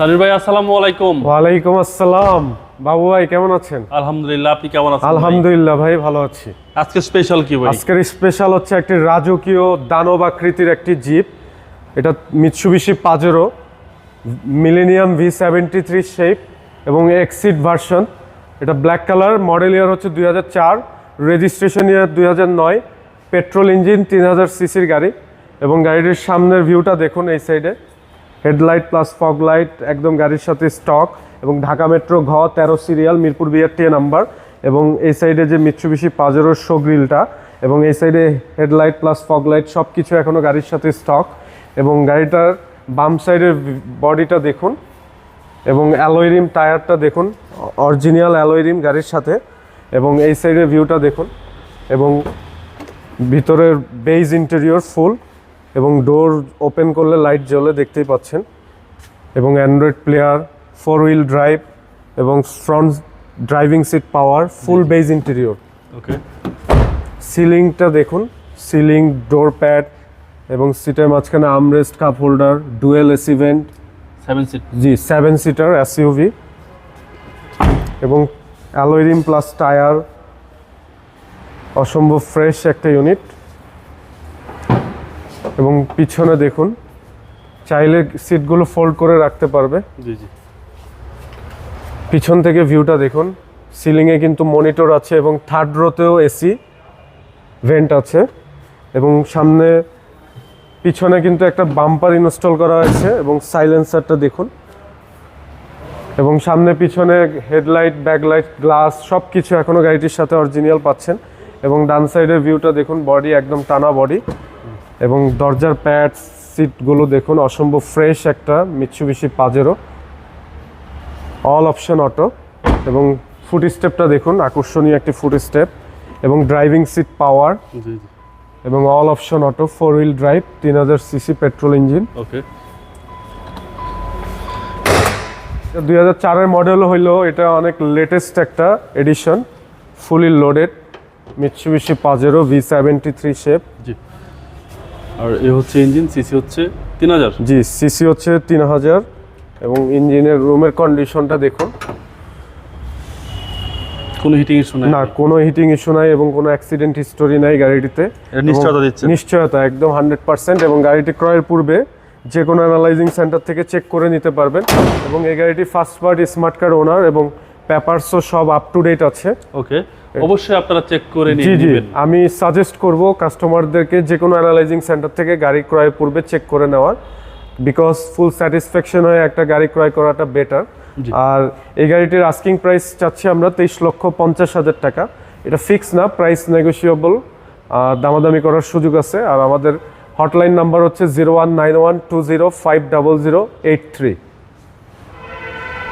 তানির ভাই আসসালামু আলাইকুম। ওয়ালাইকুম আসসালাম। বাবু ভাই কেমন আছেন? আলহামদুলিল্লাহ আপনি কেমন আছেন আলহামদুলিল্লাহ ভাই ভালো আছি। আজকে স্পেশাল কি ভাই? আজকের স্পেশাল হচ্ছে একটি রাজকীয় দানব আকৃতির একটি জিপ এটা Mitsubishi Pajero Millennium V seventy three shape এবং এক্সিড ভার্সন এটা ব্ল্যাক কালার মডেল ইয়ার হচ্ছে দুই হাজার চার রেজিস্ট্রেশন ইয়ার দুই হাজার নয় পেট্রোল ইঞ্জিন তিন হাজার সিসির গাড়ি। এবং গাড়িটির সামনের ভিউটা দেখুন এই সাইডে হেডলাইট প্লাস ফগ লাইট, একদম গাড়ির সাথে স্টক এবং ঢাকা মেট্রো ঘ তেরো সিরিয়াল, মিরপুর বিআরটি নাম্বার এবং এই সাইডে যে মিৎসুবিশি পাজেরোর শো গ্রিলটা এবং এই সাইডে হেডলাইট প্লাস ফগ লাইট সব কিছু এখনও গাড়ির সাথে স্টক এবং গাড়িটার বাম সাইডের বডিটা দেখুন এবং অ্যালোয়রিম টায়ারটা দেখুন অরিজিনাল অ্যালোয়রিম গাড়ির সাথে এবং এই সাইডের ভিউটা দেখুন এবং ভিতরের বেইজ ইন্টেরিয়র ফুল এবং ডোর ওপেন করলে লাইট জ্বলে দেখতেই পাচ্ছেন। এবং android player four wheel drive এবং front driving seat power full beige interior okay সিলিংটা দেখুন। সিলিং ডোর প্যাড এবং সিটের মাঝখানে armrest cup holder dual AC vent seven seat G seven seater SUV এবং অ্যালোয়রিম প্লাস টায়ার অসম্ভব fresh একটা unit এবং পিছনে দেখুন চাইলে সিটগুলো ফোল্ড করে রাখতে পারবে। জি জি। পিছন থেকে ভিউটা দেখুন সিলিংয়ে কিন্তু মনিটর আছে এবং থার্ড রোতেও এসি ভেন্ট আছে এবং সামনে পিছনে কিন্তু একটা বাম্পার ইনস্টল করা হয়েছে এবং সাইলেন্সারটা দেখুন। এবং সামনে পিছনে হেডলাইট ব্যাকলাইট গ্লাস সব কিছু এখনও গাড়িটির সাথে অরিজিনাল পাচ্ছেন এবং ডান সাইডের ভিউটা দেখুন বডি একদম টানা বডি এবং দরজার প্যাড সিটগুলো দেখুন অসম্ভব ফ্রেশ একটা Mitsubishi Pajero all option auto এবং ফুট স্টেপটা দেখুন আকর্ষণীয় একটি ফুট স্টেপ এবং ড্রাইভিং সিট পাওয়ার এবং all option auto four wheel drive তিন হাজার সিসি পেট্রোল ইঞ্জিন ওকে। দুই হাজার চারের মডেল হইল এটা অনেক লেটেস্ট একটা edition fully loaded Mitsubishi Pajero V seventy three shape G. আর এ হচ্ছে ইঞ্জিন সিসি হচ্ছে তিন হাজার। জি সিসি হচ্ছে তিন হাজার এবং ইঞ্জিনের রুমের কন্ডিশনটা দেখুন। কোনো হিটিং ইস্যু নাই? না কোনো হিটিং ইস্যু নাই এবং কোনো অ্যাক্সিডেন্ট হিস্টোরি নাই গাড়িটিতে। নিশ্চয়তা দিচ্ছে। নিশ্চয়তা একদম হান্ড্রেড পার্সেন্ট এবং গাড়িটি ক্রয়ের পূর্বে যে কোনো অ্যানালাইজিং সেন্টার থেকে চেক করে নিতে পারবেন। এবং এই গাড়িটি first party smart card owner এবং পেপারসও সব আপ টু ডেট আছে। ওকে অবশ্যই আপনারা চেক করে নিয়ে নেবেন। আমি সাজেস্ট করব কাস্টমারদেরকে যে কোনো অ্যানালাইজিং সেন্টার থেকে গাড়ি ক্রয়ের পূর্বে চেক করে নেওয়ার। বিকজ ফুল স্যাটিসফ্যাকশন হয়ে একটা গাড়ি ক্রয় করাটা বেটার আর এই গাড়িটির আস্কিং প্রাইস চাচ্ছি আমরা তেইশ লক্ষ পঞ্চাশ হাজার টাকা। এটা ফিক্স না প্রাইস নেগোসিয়েবল দামাদামি করার সুযোগ আছে। আর আমাদের হটলাইন নাম্বার হচ্ছে zero one nine one two zero five double zero eight three